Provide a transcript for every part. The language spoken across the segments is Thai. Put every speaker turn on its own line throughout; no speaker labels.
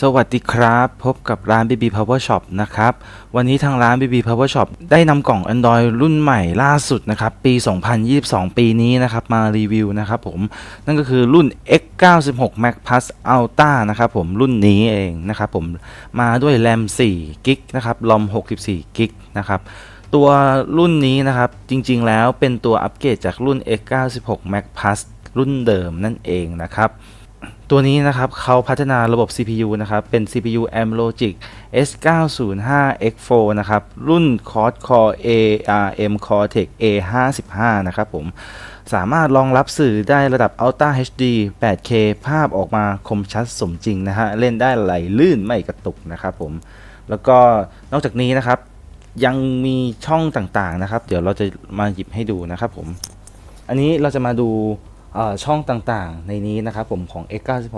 สวัสดีครับ พบกับร้าน BB Power Shop นะครับ วันนี้ทางร้าน BB Power Shop ได้นำกล่อง Android รุ่นใหม่ล่าสุดนะครับ ปี 2022 ปีนี้นะครับ มารีวิวนะครับผม นั่นก็คือรุ่น X96 Max Plus Ultra นะครับผมรุ่นนี้เองนะครับผมมาด้วย RAM 4 g b นะครับ ROM 64 g b นะครับตัวรุ่นนี้นะครับ จริงๆแล้วเป็นตัวอัปเกรดจากรุ่น X96 Max Plus รุ่นเดิมนั่นเองนะครับ ตัวนี้นะครับเขาพัฒนาระบบ CPU นะครับเป็น CPU Amlogic S905X4 นะครับรุ่น Quad Core ARM Cortex A55 นะครับผมสามารถรองรับสื่อได้ระดับ Ultra HD 8K ภาพออกมาคมชัดสมจริงนะฮะเล่นได้ไหลลื่นไม่กระตุกนะครับผมแล้วก็นอกจากนี้นะครับยังมีช่องต่างๆนะครับ เดี๋ยวเราจะมาหยิบให้ดูนะครับผม อันนี้เราจะมาดู ช่องต่างๆ ในนี้นะครับผมของ X96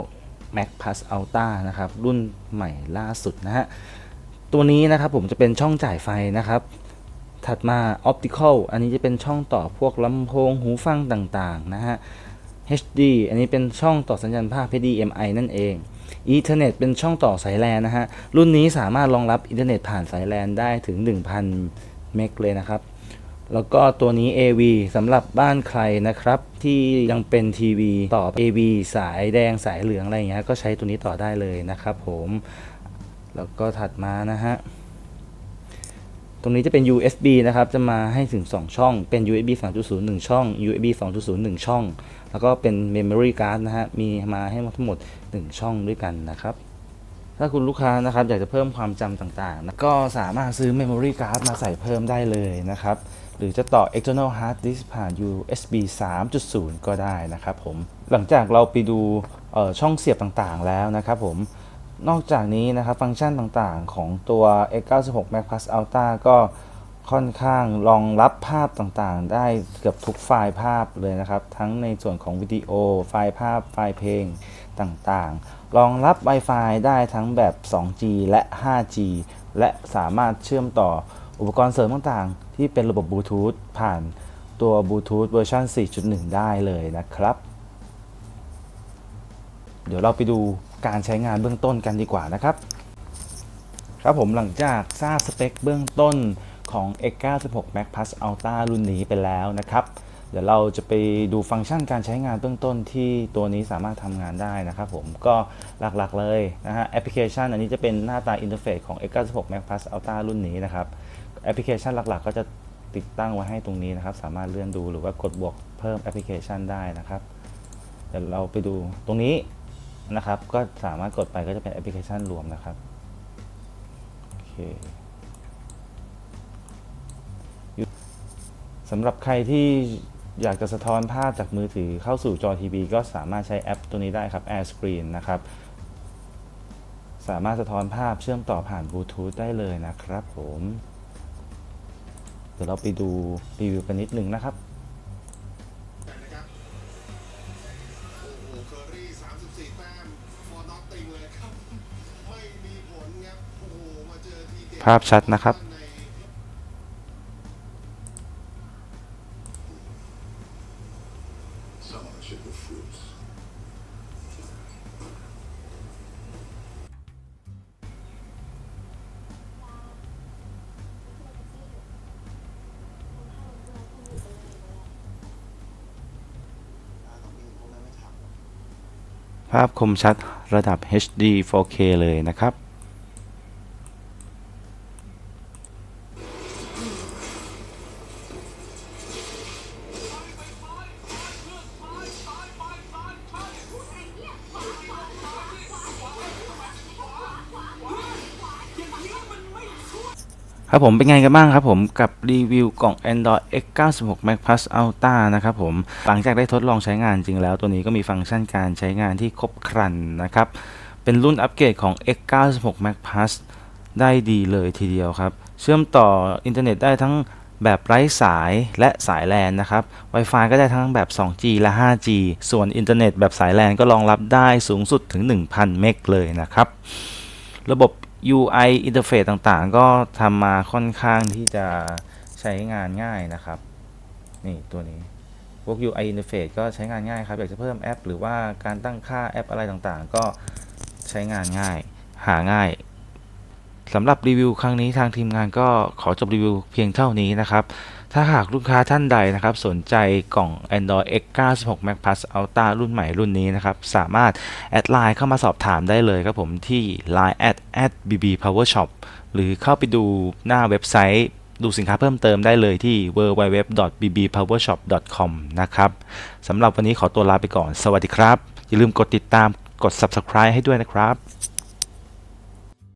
Max Plus Ultra นะครับ รุ่นใหม่ล่าสุดนะฮะ ตัวนี้นะครับผมจะเป็นช่องจ่ายไฟนะครับ ถัดมา Optical อันนี้จะเป็นช่องต่อพวกลำโพงหูฟังต่างๆ นะฮะ HD อันนี้เป็นช่องต่อสัญญาณภาพ HDMI นั่นเอง Ethernet เป็นช่องต่อสายแลนนะฮะ รุ่นนี้สามารถรองรับอินเทอร์เน็ตผ่านสายแลนได้ถึง 1,000 เมกเลยนะครับ แล้วก็ตัวนี้ AV สำหรับบ้านใครนะครับ ที่ยังเป็นทีวีต่อ AV สายแดงสายเหลืองอะไรอย่างเงี้ยก็ใช้ตัวนี้ต่อได้เลยนะครับผมแล้วก็ถัดมานะฮะตรงนี้จะเป็น USB นะครับ จะมาให้ถึง 2 ช่อง เป็น USB 3.0 1 ช่อง USB 2.0 1 ช่อง แล้วก็เป็น Memory Card นะฮะ มีมาให้ทั้งหมด 1 ช่องด้วยกันนะครับ ถ้าคุณลูกค้านะครับ อยากจะเพิ่มความจำต่างๆ ก็สามารถซื้อ Memory Card มาใส่เพิ่มได้เลยนะครับ หรือจะต่อ external hard disk ผ่าน USB 3.0 ก็ได้นะครับผม หลังจากเราไปดูช่องเสียบต่างๆแล้วนะครับผม นอกจากนี้นะครับฟังก์ชันต่างๆของตัว X96 Max Plus Ultra ก็ค่อนข้างรองรับภาพต่างๆ ได้เกือบทุกไฟล์ภาพเลยนะครับ ทั้งในส่วนของวิดีโอ ไฟล์ภาพ ไฟล์เพลงต่างๆ รองรับ Wi-Fi ได้ทั้งแบบ 2G และ 5G และสามารถเชื่อมต่อ อุปกรณ์เสริมต่างๆ ที่เป็นระบบบลูทูธผ่านตัวบลูทูธเวอร์ชัน4.1 ได้เลยนะครับ เดี๋ยวเราไปดูการใช้งานเบื้องต้นกันดีกว่านะครับ ครับผมหลังจากทราบสเปคเบื้องต้นของ X96 Max Plus Ultra รุ่นนี้ไปแล้วนะครับ เดี๋ยวเราจะไปดูฟังก์ชันการใช้งานเบื้องต้นที่ตัวนี้สามารถทำงานได้นะครับผมก็หลักๆเลยนะฮะแอปพลิเคชันอันนี้จะเป็นหน้าตาอินเทอร์เฟซของ X96 Max Plus Ultra รุ่นนี้นะครับ แอปพลิเคชันหลักๆ ก็จะติดตั้งไว้ให้ตรงนี้นะครับ สามารถเลื่อนดูหรือว่ากดบวกเพิ่มแอปพลิเคชันได้นะครับ เดี๋ยวเราไปดูตรงนี้นะครับ ก็สามารถกดไปก็จะเป็นแอปพลิเคชันรวมนะครับโอเคสำหรับใครที่อยากจะสะท้อนภาพจากมือถือเข้าสู่จอทีวีก็สามารถใช้แอปตัวนี้ได้ครับ Air Screen นะครับ สามารถสะท้อนภาพเชื่อมต่อผ่านบลูทูธได้เลยนะครับผม เดี๋ยวเราไปดูรีวิวกันนิดนึงนะครับ
นะครับโอ้โหเคอรี่
ภาพคมชัดระดับ HD 4K เลยนะครับ ครับผมเป็นไงกันบ้างครับผมกับรีวิวกล่อง Android X96 Max Plus Ultra นะครับผมหลังจากได้ทดลองใช้งานจริงแล้ว ตัวนี้ก็มีฟังก์ชันการใช้งานที่ครบครันนะครับ เป็นรุ่นอัปเกรดของ X96 Max Plus ได้ดีเลยทีเดียวครับ เชื่อมต่ออินเทอร์เน็ตได้ทั้งแบบไร้สายและสายแลนนะครับ Wi-Fi ก็ได้ทั้งแบบ 2G และ 5G ส่วนอินเทอร์เน็ตแบบสายแลนก็รองรับได้สูงสุดถึง 1,000 เมกเลยนะครับ ระบบ UI interface ต่างๆ ก็ทำมาค่อนข้างที่จะใช้งานง่ายนะครับ นี่ตัวนี้พวก UI interface ก็ใช้งานง่ายครับ อยากจะเพิ่มแอป หรือว่าการตั้งค่าแอปอะไรต่างๆ ก็ใช้งานง่าย หาง่ายสำหรับรีวิวครั้งนี้ทางทีมงานก็ขอจบรีวิวเพียงเท่านี้นะครับ ถ้าหากลูกค้าท่านใดนะครับสนใจกล่อง Android X 96 Max Plus Ultra รุ่นใหม่รุ่นนี้นะครับสามารถแอดไลน์เข้ามาสอบถามได้เลยครับผมที่ line at at bb power shop หรือเข้าไปดูหน้าเว็บไซต์ดูสินค้าเพิ่มเติมได้เลยที่ www.bbpowershop.com นะครับสำหรับวันนี้ขอตัวลาไปก่อน สวัสดีครับ อย่าลืมกดติดตามกด subscribe ให้ด้วยนะครับ